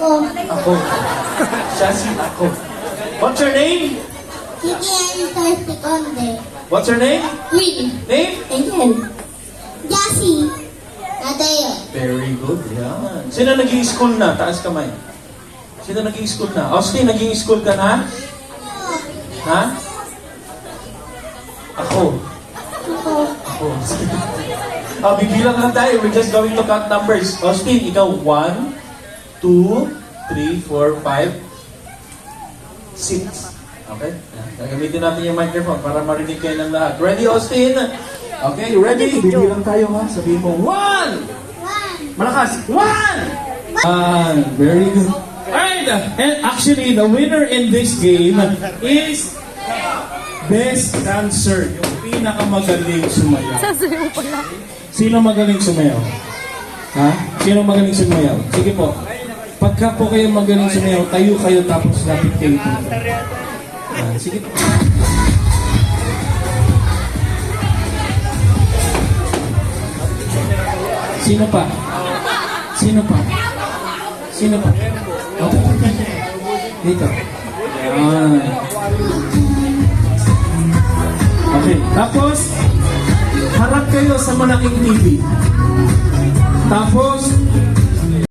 Ako. Ako. Siya si ako. What's your name? Kikian Thirsty Conde. What's your name? Queen. Name? Angel. Jassy. Nadeo. Very good. Yan. Sino naging school na? Taas kamay. Sino naging school na? Austin, naging school ka na? Ha? Ako. Ako. Ako. Ah, bibilang lang tayo. We're just going to count numbers. Austin, ikaw 1, 2, 3, 4, 5, 6. Okay? Gagamitin natin yung microphone para marinig kayo ng lahat. Ready, Austin? Okay, ready? Bibilang tayo ha. Sabihin mo, 1! One. Malakas. One! Ah, very good. Alright, and actually, the winner in this game is Best Dancer. Yung pinakamagaling sumayaw. Sasayaw pala. Sino magaling sumayaw? Ha? Sino magaling sumayaw? Sige po. Pagka po kayo magaling sumayaw, tayo kayo tapos lapit kayo dito. Ah, sige po. Sino pa? Sino pa? Sino pa? Okay. Dito. Yan. Okay. Tapos, harap kayo sa malaking TV.